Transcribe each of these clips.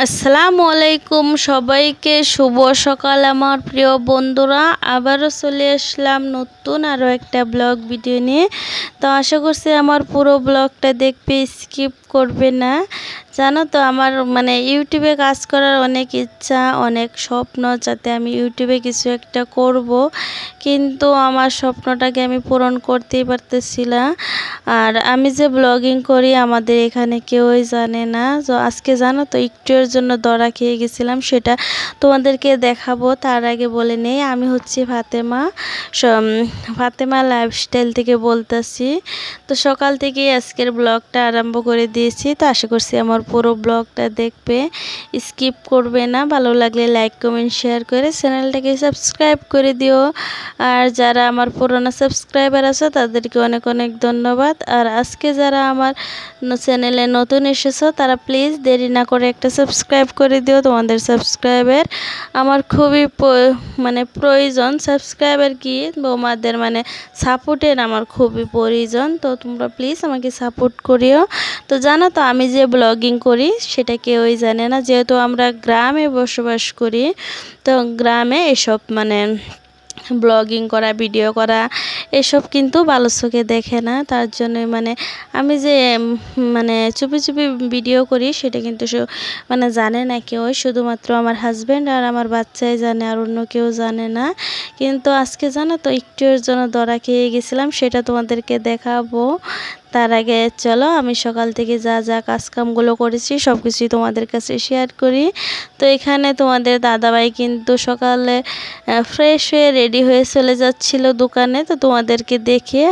আসসালামু আলাইকুম সবাইকে। শুভ সকাল আমার প্রিয় বন্ধুরা। আবারও চলে আসলাম নতুন আরও একটা ব্লগ ভিডিও নিয়ে। তো আশা করছি আমার পুরো ব্লগটা দেখবে, স্কিপ করবে না। জানো তো, আমার মানে ইউটিউবে কাজ করার অনেক ইচ্ছা, অনেক স্বপ্ন যাতে আমি ইউটিউবে কিছু একটা করব। কিন্তু আমার স্বপ্নটাকে আমি পূরণ করতেই পারতেছি না আর আমি যে ব্লগিং করি, আমাদের এখানে কেউই জানে না। তো আজকে জানো তো একটুর জন্য দরা খেয়ে গেছিলাম, সেটা তোমাদেরকে দেখাবো। তার আগে বলে নেই, আমি হচ্ছি ফাতেমা। ফাতেমা লাইফস্টাইল থেকে বলতেছি। তো সকাল থেকেই আজকের ব্লগটা আরম্ভ করে দিয়েছি। তো আশা করছি আমার পুরো ব্লগটা দেখবে। স্কিপ করবে না। ভালো লাগলে লাইক কমেন্ট শেয়ার করে চ্যানেলটাকে সাবস্ক্রাইব করে দিও। আর যারা আমার পুরোনো সাবস্ক্রাইবার আছে, তাদেরকে অনেক অনেক ধন্যবাদ। আর আজকে যারা আমার চ্যানেলে নতুন এসেছ, তারা প্লিজ দেরি না করে একটা সাবস্ক্রাইব করে দিও তোমাদের সাবস্ক্রাইবের। আমার খুবই মানে প্রয়োজন সাবস্ক্রাইবার কি? বৌমাদের মানে সাপোর্টের আমার খুবই প্রয়োজন। তো তোমরা প্লিজ আমাকে সাপোর্ট করিও। তো জানো তো, আমি যে ব্লগিং করি, সেটা কেউই জানে না। যেহেতু আমরা গ্রামে বসবাস করি, তো গ্রামে এসব মানে ব্লগিং করা, ভিডিও করা, এসব কিন্তু ভালো চোখে দেখে না। তার জন্য মানে আমি যে মানে চুপি চুপি ভিডিও করি সেটা কিন্তু মানে জানে না কেউ। শুধুমাত্র আমার হাজব্যান্ড আর আমার বাচ্চাই জানে আর অন্য কেউ জানে না। কিন্তু আজকে জানো তো একটু জন্য দরা খেয়ে গেছিলাম, সেটা তোমাদেরকে দেখাবো। তার আগে চলো, আমি সকাল থেকে যা যা কাজকামগুলো করেছি সব কিছুই তোমাদের কাছে শেয়ার করি। তো এখানে তোমাদের দাদাভাই কিন্তু সকালে ফ্রেশ হয়ে রেডি হয়ে চলে যাচ্ছিল দোকানে। তো তোমাদেরকে দেখে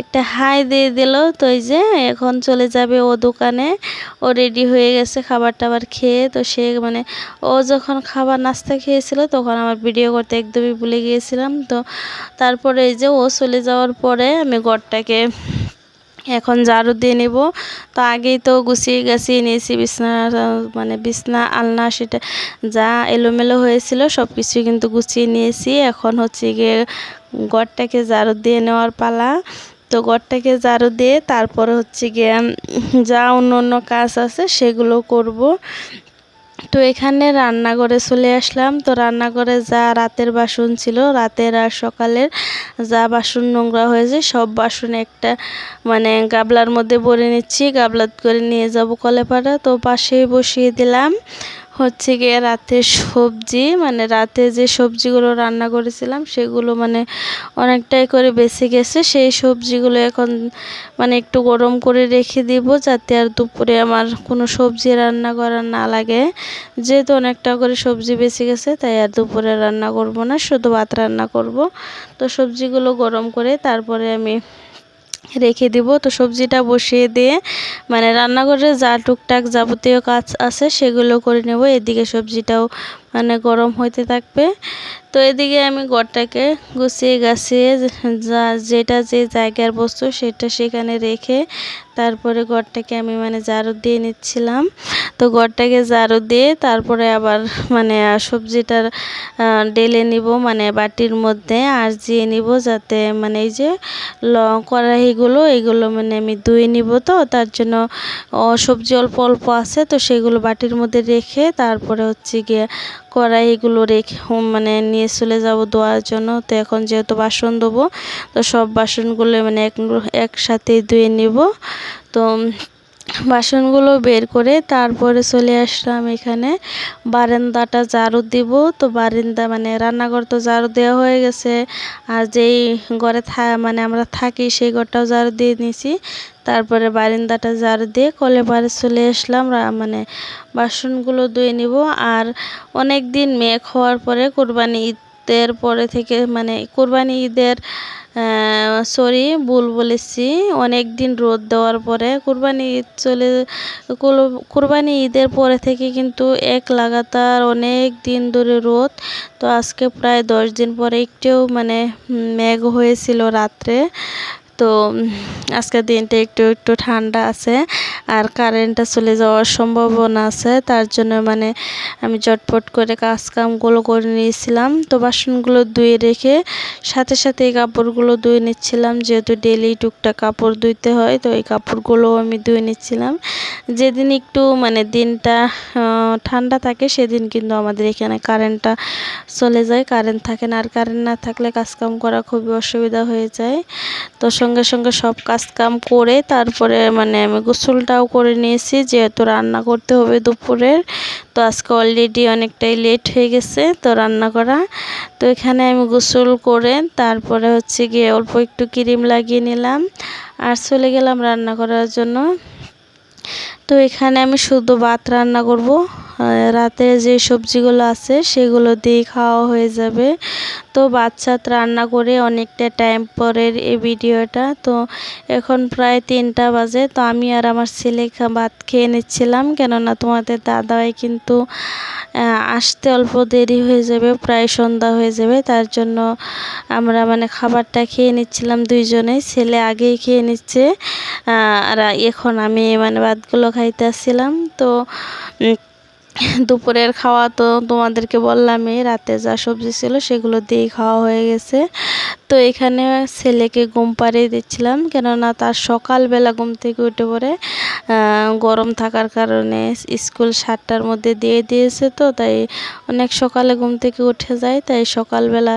একটা হাই দিয়ে দিল। তো এই যে এখন চলে যাবে ও দোকানে। ও রেডি হয়ে গেছে খাবার টাবার খেয়ে। তো সে মানে ও যখন খাবার নাস্তা খেয়েছিল, তখন আমার ভিডিও করতে একদমই ভুলে গিয়েছিলাম। তো তারপরে এই যে ও চলে যাওয়ার পরে আমি ঘরটাকে এখন ঝাড়ু দিয়ে নেব। তো আগেই তো গুছিয়ে গাছিয়ে নিয়েছি, বিছনা মানে বিছনা, আলনা, সেটা যা এলোমেলো হয়েছিল সব কিছুই কিন্তু গুছিয়ে নিয়েছি। এখন হচ্ছে গিয়ে গড়টাকে ঝাড়ু দিয়ে নেওয়ার পালা। তো গড়টাকে ঝাড়ু দিয়ে তারপরে হচ্ছে গিয়ে যা অন্য অন্য কাজ আছে সেগুলো করব। তো এখানে রান্নাঘরে চলে আসলাম। তো রান্নাঘরে যা রাতের বাসন ছিল, রাতের আর সকালের যা বাসন নোংরা হয়েছে, সব বাসন একটা মানে গাবলার মধ্যে ভরে নিচ্ছি। গাবলাত করে নিয়ে যাব কলেপাড়া। তো পাশে বসিয়ে দিলাম। হচ্ছে গিয়ে রাতের সবজি মানে রাতে যে সবজিগুলো রান্না করেছিলাম, সেগুলো মানে অনেকটাই করে বেঁচে গেছে। সেই সবজিগুলো এখন মানে একটু গরম করে রেখে দিব, যাতে আর দুপুরে আমার কোনো সবজি রান্না করা না লাগে। যেহেতু অনেকটা করে সবজি বেঁচে গেছে, তাই আর দুপুরে রান্না করব না, শুধু ভাত রান্না করব। তো সবজিগুলো গরম করে তারপরে আমি রেখে দিব। তো সবজিটা বসিয়ে দিয়ে মানে রান্নাঘরে যা টুকটাক যাবতীয় কাজ আছে সেগুলো করে নেব। এদিকে সবজিটাও মানে গরম হইতে থাকবে। তো এদিকে আমি গড়টাকে গুছিয়ে গাছিয়ে যা, যেটা যে জায়গার বস্তু সেটা সেখানে রেখে তারপরে গড়টাকে আমি মানে জারু দিয়ে নিচ্ছিলাম। তো গড়টাকে জারু দিয়ে তারপরে আবার মানে সবজিটার ডেলে নিব মানে বাটির মধ্যে আর জিয়ে নিব যাতে মানে এই যে ল, কড়াইগুলো, এগুলো মানে আমি ধুয়ে নিব তো, তার জন্য সবজি অল্প অল্প আছে তো সেগুলো বাটির মধ্যে রেখে তারপরে হচ্ছে গিয়ে কড়াইগুলো রেখে মানে নিয়ে চলে যাব ধোয়ার জন্য। তো এখন যেহেতু বাসন দেবো তো সব বাসনগুলো মানে এক একসাথেই ধুয়ে নিব। তো বাসনগুলো বের করে তারপরে চলে আসলাম এখানে। বারান্দাটা ঝাড়ু দিব। তো বারান্দা মানে রান্নাঘর তো ঝাড়ু দেওয়া হয়ে গেছে। আর যেই ঘরে থা মানে আমরা থাকি সেই ঘরটাও ঝাড়ু দিয়ে নিয়েছি তারপরে বারান্দাটা ঝাড়ু দিয়ে কলে পারে চলে আসলাম। মানে বাসনগুলো ধুয়ে নিব। আর অনেক দিন মেঘ হওয়ার পরে কোরবানি ঈদের পরে থেকে মানে কোরবানি ঈদের সরি ভুল বলেছি। অনেক দিন রোদ দেওয়ার পরে কুরবানি ঈদ চলে কুরবানি ঈদের পরে থেকে কিন্তু এক লাগাতার অনেক দিন ধরে রোদ। তো আজকে প্রায় দশ দিন পরে একটুও মানে মেঘ হয়েছিল রাত্রে। তো আজকের দিনটা একটু একটু ঠান্ডা আছে আর কারেন্টটা চলে যাওয়ার সম্ভাবনা আছে। তার জন্য মানে আমি জটপট করে কাজ কামগুলো করে নিয়েছিলাম। তো বাসনগুলো ধুয়ে রেখে সাথে সাথে এই কাপড়গুলো ধুয়ে নিচ্ছিলাম। যেহেতু ডেলি টুকটাক কাপড় ধুইতে হয়, তো এই কাপড়গুলো আমি ধুয়ে নিচ্ছিলাম। যেদিন একটু মানে দিনটা ঠান্ডা থাকে সেদিন কিন্তু আমাদের এখানে কারেন্টটা চলে যায়। কারেন্ট থাকে না, আর কারেন্ট না থাকলে কাজকাম করা খুবই অসুবিধা হয়ে যায়। তো সঙ্গে সঙ্গে সব কাজকাম করে তারপরে মানে আমি গোসলটাও করে নিয়েছি, যেহেতু রান্না করতে হবে দুপুরের। তো আজকে অলরেডি অনেকটাই লেট হয়ে গেছে তো রান্না করা। তো এখানে আমি গোসল করে তারপরে হচ্ছে গিয়ে অল্প একটু ক্রিম লাগিয়ে নিলাম। আর চলে গেলাম রান্না করার জন্য। তো এখানে আমি শুধু ভাত রান্না করব। রাতে যে সবজিগুলো আছে সেগুলো দিয়ে খাওয়া হয়ে যাবে। তো বাচ্চাত রান্না করে অনেকটা টাইম পরের এই ভিডিওটা। তো এখন প্রায় তিনটা বাজে। তো আমি আর আমার ছেলে ভাত খেয়ে নিচ্ছিলাম। কেননা তোমাদের দাদাই কিন্তু আসতে অল্প দেরি হয়ে যাবে, প্রায় সন্ধ্যা হয়ে যাবে। তার জন্য আমরা মানে খাবারটা খেয়ে নিচ্ছিলাম দুইজনেই। ছেলে আগেই খেয়ে নিচ্ছে। আর এখন আমি মানে ভাতগুলো খাইতে আসছিলাম। তো দুপুরের খাওয়া তো তোমাদেরকে বললামই রাতে যা সবজি ছিল সেগুলো দিয়েই খাওয়া হয়ে গেছে। তো এখানে ছেলেকে ঘুম পাড়িয়ে দিচ্ছিলাম। কেননা তার সকালবেলা ঘুম থেকে উঠে পড়ে গরম থাকার কারণে স্কুল সাতটার মধ্যে দিয়ে দিয়েছে তো, তাই অনেক সকালে ঘুম থেকে উঠে যায়। তাই সকালবেলা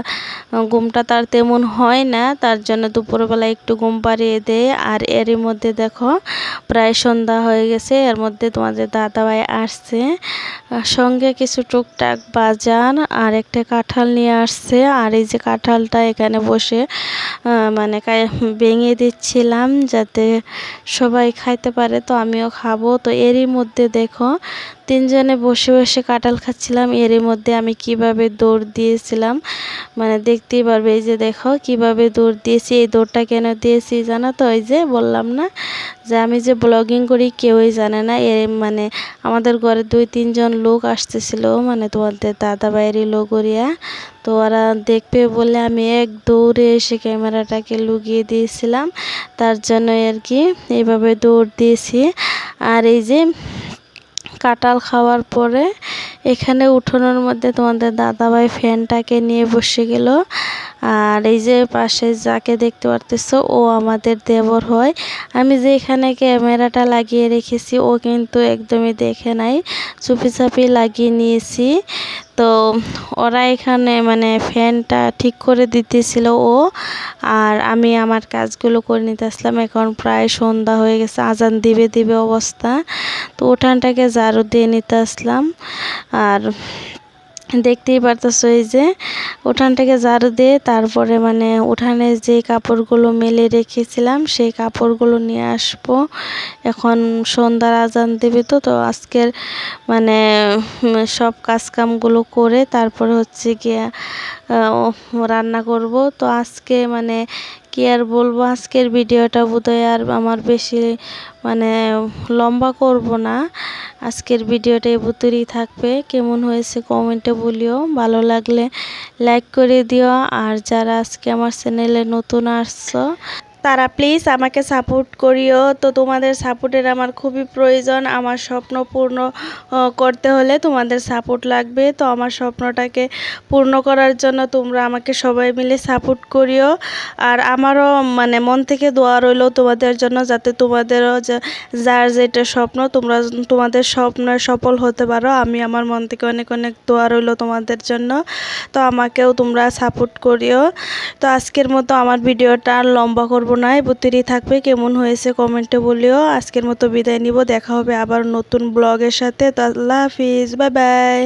ঘুমটা তার তেমন হয় না। তার জন্য দুপুরবেলা একটু ঘুম পাড়িয়ে দেয় আর এরই মধ্যে দেখো, প্রায় সন্ধ্যা হয়ে গেছে। এর মধ্যে তোমাদের দাদাভাই আসছে। সঙ্গে কিছু টুকটাক বাজার আর একটা কাঁঠাল নিয়ে আসছে। আর এই যে কাঁঠালটা এখানে বসে আহ, মানে ভেঙে দিচ্ছিলাম যাতে সবাই খাইতে পারে তো আমিও খাব। তো এরই মধ্যে দেখো তিনজনে বসে বসে কাঁঠাল খাচ্ছিলাম। এরই মধ্যে আমি কীভাবে দৌড় দিয়েছিলাম মানে দেখতেই পারবে। এই যে দেখো কীভাবে দৌড় দিয়েছি, এই দৌড়টা কেন দিয়েছি জানো তো? ওই যে বললাম না যে আমি যে ব্লগিং করি কেউই জানে না। এ মানে আমাদের ঘরে দুই, তিনজন লোক আসতেছিল মানে তোমাদের দাদা বাইরের লোকরিয়া তো ওরা দেখবে বলে আমি এক দৌড়ে এসে ক্যামেরাটাকে লুকিয়ে দিয়েছিলাম। তার জন্য আর কি এইভাবে দৌড় দিয়েছি। আর এই যে কাঁঠাল খাওয়ার পরে এখানে উঠোনের মধ্যে তোমাদের দাদাভাই ফ্যানটাকে নিয়ে বসে গেল। আর এই যে পাশে যাকে দেখতে পারতেছো, ও আমাদের দেবর হয়। আমি যে এখানে ক্যামেরাটা লাগিয়ে রেখেছি, ও কিন্তু একদমই দেখে নাই। চুপি চাপি লাগিয়ে নিয়েছি। তো ওরা এখানে মানে ফ্যানটা ঠিক করে দিতেছিল ও। আর আমি আমার কাজগুলো করে নিতে আসলাম। এখন প্রায় সন্ধ্যা হয়ে গেছে, আজান দিবে দিবে অবস্থা। তো উঠানটাকে ঝাড়ু দিয়ে নিতে আসলাম। আর দেখতেই পারতেছো এই যে, উঠানটাকে ঝাড়ু দিয়ে তারপরে মানে উঠানে যে কাপড়গুলো মেলে রেখেছিলাম, সেই কাপড়গুলো নিয়ে আসব। এখন সন্ধ্যার আজান দেবে তো তো আজকের মানে সব কাজকামগুলো করে তারপরে হচ্ছে গিয়ে রান্না করব। তো আজকে মানে কি আর বলব, আজকের ভিডিওটা বোধহয় আর আমার বেশি মানে লম্বা করব না। আজকের ভিডিওটা এ বুতুরই থাকবে। কেমন হয়েছে কমেন্টে বলিও। ভালো লাগলে লাইক করে দিও। আর যারা আজকে আমার চ্যানেলে নতুন আসছো তারা, প্লিজ আমাকে সাপোর্ট করিও। তো তোমাদের সাপোর্টের আমার খুবই প্রয়োজন। আমার স্বপ্ন পূর্ণ করতে হলে তোমাদের সাপোর্ট লাগবে। তো আমার স্বপ্নটাকে পূর্ণ করার জন্য তোমরা আমাকে সবাই মিলে সাপোর্ট করিও। আর আমারও মানে মন থেকে দোয়া রইল তোমাদের জন্য যাতে তোমাদেরও যার যেটা স্বপ্ন তোমরা, তোমাদের স্বপ্ন সফল হতে পারো। আমি আমার মন থেকে অনেক অনেক দোয়া রইল তোমাদের জন্য। তো আমাকেও তোমরা সাপোর্ট করিও। তো আজকের মতো আমার ভিডিওটা আর লম্বা করব না বুতিরি থাকবে। কেমন হয়েছে কমেন্টে বলিও। আজকের মতো বিদায় নিব। দেখা হবে আবার নতুন ব্লগের সাথে। তো আল্লাহ হাফিজ। Bye bye.